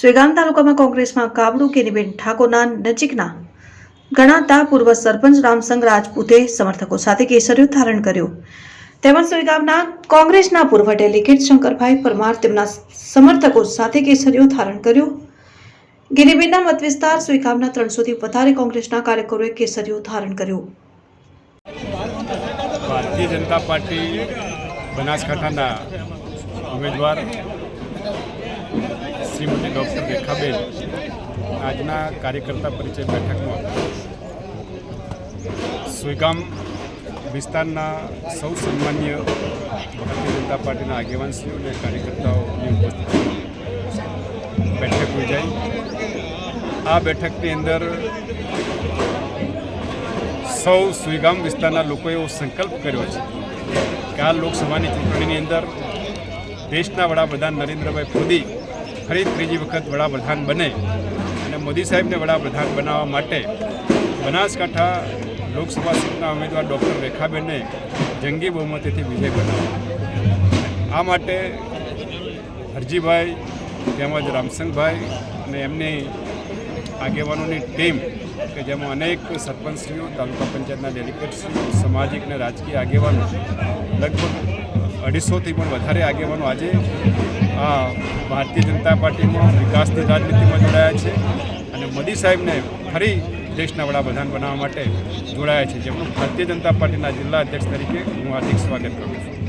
સુઈગામ તાલુકામાં કોંગ્રેસમાં કાબડુ કેનીબેન ઠાકોરના નજીકના ગણાતા પૂર્વ સરપંચ રામસંગ રાજપૂતે સમર્થકો સાથે કેસરિયો ધારણ કર્યો. તેમજ સુઈગામના કોંગ્રેસના પૂર્વ ડેલિગેટ શંકરભાઈ પરમાર તેમના સમર્થકો સાથે કેસરીઓ ધારણ કર્યો. ગિરિબેનના મત વિસ્તાર સુઈગામના ત્રણસોથી વધારે કોંગ્રેસના કાર્યકરોએ કેસરીઓ ધારણ કર્યું. ભારતીય જનતા પાર્ટી બનાસકાંઠાના ઉમેદવાર શ્રીમતી ડૉક્ટર રેખાબેન આજના કાર્યકર્તા પરિચય બેઠકમાં સુઈગામ વિસ્તારના સૌ સન્માન્ય ભારતીય જનતા પાર્ટીના આગેવાનશ્રીઓ અને કાર્યકર્તાઓની ઉપસ્થિતિ બેઠક યોજાઈ. આ બેઠકની અંદર સૌ સુઈગામ વિસ્તારના લોકોએ એવો સંકલ્પ કર્યો છે કે આ લોકસભાની ચૂંટણીની અંદર દેશના વડાપ્રધાન નરેન્દ્રભાઈ મોદી ફરી ત્રીજી વખત વડાપ્રધાન બને. અને મોદી સાહેબને વડાપ્રધાન બનાવવા માટે બનાસકાંઠા લોકસભા સીટના ઉમેદવાર ડૉક્ટર રેખાબેનને જંગી બહુમતીથી વિજય બનાવ્યો. આ માટે હરજીભાઈ તેમજ રામસંગભાઈ અને એમની આગેવાનોની ટીમ કે જેમાં અનેક સરપંચશ્રીઓ, તાલુકા પંચાયતના ડેલિગેટશ્રીઓ, સામાજિક અને રાજકીય આગેવાનો, લગભગ અઢીસોથી પણ વધારે આગેવાનો આજે આ ભારતીય જનતા પાર્ટીમાં વિકાસની રાજનીતિમાં જોડાયા છે અને મોદી સાહેબને ફરી દેશના વડાપ્રધાન બનાવવા માટે જોડાયા છે. જેમનું ભારતીય જનતા પાર્ટીના જિલ્લા અધ્યક્ષ તરીકે હું હાર્દિક સ્વાગત કરું છું.